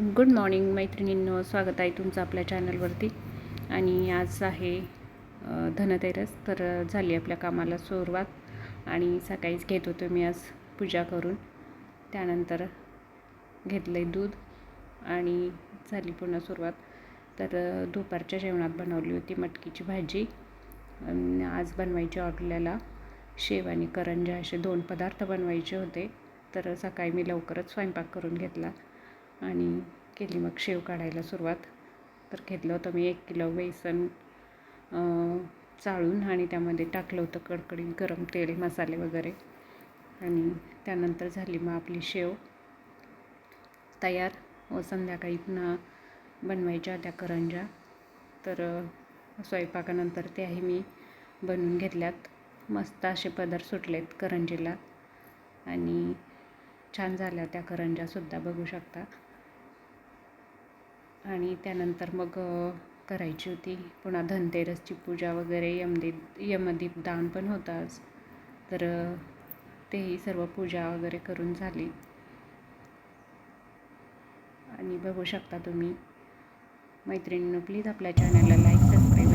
Good morning मैत्रिणींनो स्वागत आहे तुमचं आपल्या चॅनलवरती. आणि आज आहे धनतेरस तर झाली आपल्या कामाला सुरुवात. आणि सकाळीच घेत होतो मी आज पूजा करून. त्यानंतर घेतलं आहे दूध आणि झाली पुन्हा सुरुवात. तर दुपारच्या जेवणात बनवली होती मटकीची भाजी. आज बनवायची आपल्याला शेव आणि करंजा असे दोन पदार्थ बनवायचे होते. तर सकाळी मी लवकरच स्वयंपाक करून घेतला. आणि केली मग शेव काढायला सुरुवात. तर घेतलं होतं मी एक किलो बेसन चाळून आणि त्यामध्ये टाकलं होतं कडकडीत गरम तेल मसाले वगैरे. आणि त्यानंतर झाली मग आपली शेव. तयार. व संध्याकाळी पुन्हा बनवायच्या त्या करंजा तर स्वयंपाकानंतर त्याही मी बनवून घेतल्यात. मस्त असे पदर सुटलेत करंजीला. आणि छान झाल्या त्या करंजासुद्धा बघू शकता. आणि त्यानंतर मग करायची होती. पुन्हा धनतेरसची पूजा वगैरे यमदीप यमदीप दान पण होतं आज. तर तेही सर्व पूजा वगैरे करून झाली. आणि बघू शकता तुम्ही. मैत्रिणीनं प्लीज आपल्या चॅनलला लाईक सबस्क्राईब